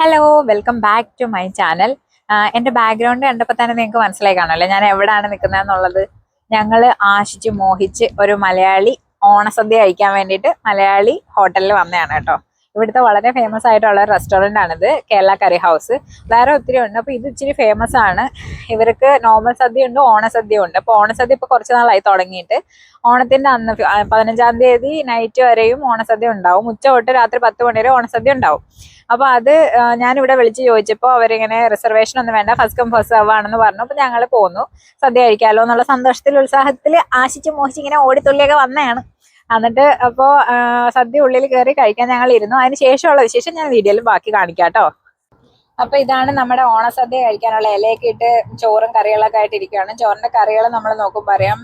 Hello welcome back to my channel എന്റെ background കണ്ടപ്പോൾ തന്നെ നിങ്ങൾക്ക് മനസ്സിലായി കാണുമല്ലോ. ഞാൻ എവിടെയാണ് നിൽക്കുന്നതെന്നുള്ളത്. ഞങ്ങൾ ആശിച്ച് മോഹിച്ച് ഒരു മലയാളി ഓണസദ്യ കഴിക്കാൻ വേണ്ടിയിട്ട് മലയാളി ഹോട്ടലിൽ വന്നതാണ് കേട്ടോ. ഇവിടുത്തെ വളരെ ഫേമസ് ആയിട്ടുള്ള റെസ്റ്റോറന്റ് ആണിത് കേരള കറി ഹൗസ് വേറെ ഒത്തിരി ഉണ്ട്. അപ്പോൾ ഇത് ഇച്ചിരി ഫേമസ് ആണ്. ഇവർക്ക് നോർമൽ സദ്യ ഉണ്ട് ഓണസദ്യ ഉണ്ട്. അപ്പോൾ ഓണസദ്യ ഇപ്പോൾ കുറച്ച് നാളായി തുടങ്ങിയിട്ട്. ഓണത്തിന്റെ അന്ന് പതിനഞ്ചാം തീയതി നൈറ്റ് വരെയും ഓണസദ്യ ഉണ്ടാവും. ഉച്ച തൊട്ട് രാത്രി പത്ത് മണി വരെ ഓണസദ്യ ഉണ്ടാവും. അപ്പോൾ അത് ഞാനിവിടെ വിളിച്ച് ചോദിച്ചപ്പോൾ അവരിങ്ങനെ റിസർവേഷൻ ഒന്നും വേണ്ട ഫസ്റ്റ് കം ഫസ്റ്റ് സർവ് ആണെന്ന് പറഞ്ഞു. അപ്പോൾ ഞങ്ങൾ പോന്നു. സദ്യ കഴിക്കാമല്ലോ എന്നുള്ള സന്തോഷത്തിൽ ഉത്സാഹത്തിൽ ആശിച്ച് മോശിച്ച് ഇങ്ങനെ ഓടിത്തുള്ളിയൊക്കെ വന്നതാണ്. എന്നിട്ട് അപ്പോ സദ്യ ഉള്ളിൽ കയറി കഴിക്കാൻ ഞങ്ങൾ ഇരുന്നു. അതിന് ശേഷമുള്ള വിശേഷം ഞാൻ വീഡിയോയിൽ ബാക്കി കാണിക്കാം കേട്ടോ. അപ്പൊ ഇതാണ് നമ്മുടെ ഓണസദ്യ കഴിക്കാനുള്ള ഇലയൊക്കെ ഇട്ട് ചോറും കറികളൊക്കെ ആയിട്ട് ഇരിക്കുകയാണ്. ചോറിന്റെ കറികൾ നമ്മൾ നോക്കുമ്പോൾ പറയാം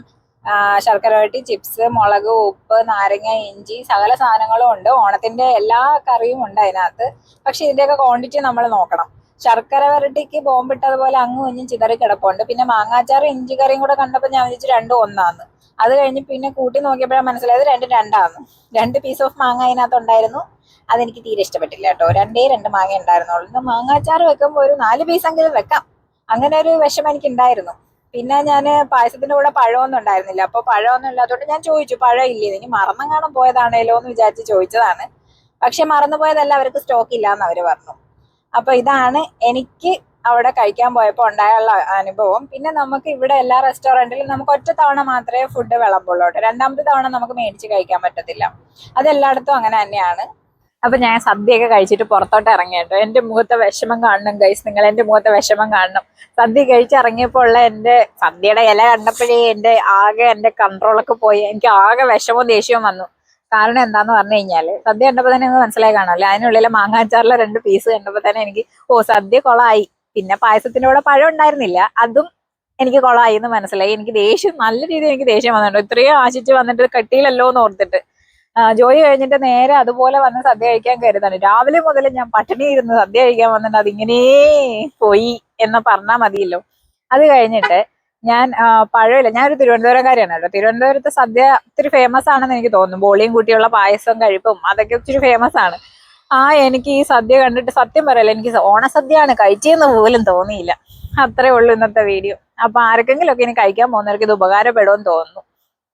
ശർക്കര വരട്ടി ചിപ്സ് മുളക് ഉപ്പ് നാരങ്ങ ഇഞ്ചി സകല സാധനങ്ങളും ഉണ്ട്. ഓണത്തിന്റെ എല്ലാ കറിയും ഉണ്ട് അതിനകത്ത്. പക്ഷെ ഇതിന്റെയൊക്കെ ക്വാണ്ടിറ്റി നമ്മൾ നോക്കണം. ശർക്കര വരട്ടിക്ക് ബോംബിട്ടതുപോലെ അങ്ങും ഇഞ്ഞും ചിതറി കിടപ്പുണ്ട്. പിന്നെ മാങ്ങാച്ചാറും ഇഞ്ചി കറിയും കൂടെ കണ്ടപ്പോൾ ഞാൻ വിചാരിച്ചു രണ്ടും ഒന്നാന്ന്. അത് കഴിഞ്ഞ് പിന്നെ കൂട്ടി നോക്കിയപ്പോഴാണ് മനസ്സിലായത് രണ്ട് രണ്ടാന്ന്. രണ്ട് പീസ് ഓഫ് മാങ്ങ അതിനകത്ത് ഉണ്ടായിരുന്നു. അതെനിക്ക് തീരെ ഇഷ്ടപ്പെട്ടില്ല കേട്ടോ. രണ്ടേ രണ്ട് മാങ്ങ ഉണ്ടായിരുന്നുള്ളൂ. ഇന്ന് മാങ്ങാച്ചാർ വെക്കുമ്പോൾ ഒരു നാല് പീസെങ്കിലും വെക്കാം. അങ്ങനെ ഒരു വിഷമം എനിക്ക് ഉണ്ടായിരുന്നു പിന്നെ ഞാൻ പായസത്തിന്റെ കൂടെ പഴമൊന്നും ഉണ്ടായിരുന്നില്ല. അപ്പൊ പഴമൊന്നും ഇല്ലാത്തതുകൊണ്ട് ഞാൻ ചോദിച്ചു പഴം ഇല്ലേ? എനിക്ക് മറന്നെങ്ങാനും പോയതാണേലോ? എന്ന് വിചാരിച്ച് ചോദിച്ചതാണ്. പക്ഷെ മറന്നു പോയതല്ല അവർക്ക് സ്റ്റോക്ക് ഇല്ല എന്ന് അവർ പറഞ്ഞു. അപ്പൊ ഇതാണ് എനിക്ക് അവിടെ കഴിക്കാൻ പോയപ്പോൾ ഉണ്ടായുള്ള അനുഭവം. പിന്നെ നമുക്ക് ഇവിടെ എല്ലാ റെസ്റ്റോറന്റിലും നമുക്ക് ഒറ്റ തവണ മാത്രമേ ഫുഡ് വിളമ്പുള്ളൂ രണ്ടാമത്തെ തവണ നമുക്ക് മേടിച്ച് കഴിക്കാൻ പറ്റത്തില്ല. അത് എല്ലായിടത്തും അങ്ങനെ തന്നെയാണ്. അപ്പൊ ഞാൻ സദ്യയൊക്കെ കഴിച്ചിട്ട് പുറത്തോട്ട് ഇറങ്ങി കേട്ടോ. എന്റെ മുഖത്തെ വിഷമം കാണണം ഗൈസ് നിങ്ങൾ എന്റെ മുഖത്തെ വിഷമം കാണണം. സദ്യ കഴിച്ചിറങ്ങിയപ്പോൾ ഉള്ള എന്റെ സദ്യയുടെ ഇല കണ്ടപ്പോഴേ എന്റെ ആകെ എന്റെ കൺട്രോളൊക്കെ പോയി. എനിക്ക് ആകെ വിഷമവും ദേഷ്യവും വന്നു. കാരണം എന്താന്ന് പറഞ്ഞു കഴിഞ്ഞാൽ സദ്യ കണ്ടപ്പോൾ തന്നെ നിങ്ങൾക്ക് മനസ്സിലായി കാണാമല്ലോ അതിനുള്ളിലെ മാങ്ങാച്ചാറിലെ രണ്ട് പീസ് കണ്ടപ്പോൾ തന്നെ എനിക്ക് ഓ സദ്യ കൊളായി. പിന്നെ പായസത്തിന്റെ കൂടെ പഴം ഉണ്ടായിരുന്നില്ല. അതും എനിക്ക് കൊളായി എന്ന് മനസ്സിലായി. എനിക്ക് ദേഷ്യം നല്ല രീതിയിൽ എനിക്ക് ദേഷ്യം വന്നിട്ടുണ്ട്. ഇത്രയും ആശിച്ച് വന്നിട്ട് കട്ടിയിലല്ലോ എന്ന് ഓർത്തിട്ട്. ജോലി കഴിഞ്ഞിട്ട് നേരെ അതുപോലെ വന്ന് സദ്യ കഴിക്കാൻ കരുതാണ്. രാവിലെ മുതൽ ഞാൻ പട്ടിണി ഇരുന്ന് സദ്യ കഴിക്കാൻ വന്നിട്ട് അതിങ്ങനെ പോയി എന്ന് പറഞ്ഞാൽ മതിയല്ലോ. അത് കഴിഞ്ഞിട്ട് ഞാൻ പഴമില്ല. ഞാനൊരു തിരുവനന്തപുരംകാരിയാണ് കേട്ടോ. തിരുവനന്തപുരത്ത് സദ്യ ഒത്തിരി ഫേമസ് ആണെന്ന് എനിക്ക് തോന്നുന്നു. ബോളിയും കൂട്ടിയുള്ള പായസം കഴിപ്പും അതൊക്കെ ഒത്തിരി ഫേമസ് ആണ്. ആ എനിക്ക് ഈ സദ്യ കണ്ടിട്ട് സത്യം പറയല്ല എനിക്ക് ഓണസദ്യയാണ് കഴിച്ചെന്ന് പോലും തോന്നിയില്ല. അത്രേ ഉള്ളൂ ഇന്നത്തെ വീഡിയോ അപ്പൊ ആർക്കെങ്കിലും ഒക്കെ ഇനി കഴിക്കാൻ പോകുന്നവർക്ക് ഇത് ഉപകാരപ്പെടുമെന്ന് തോന്നുന്നു.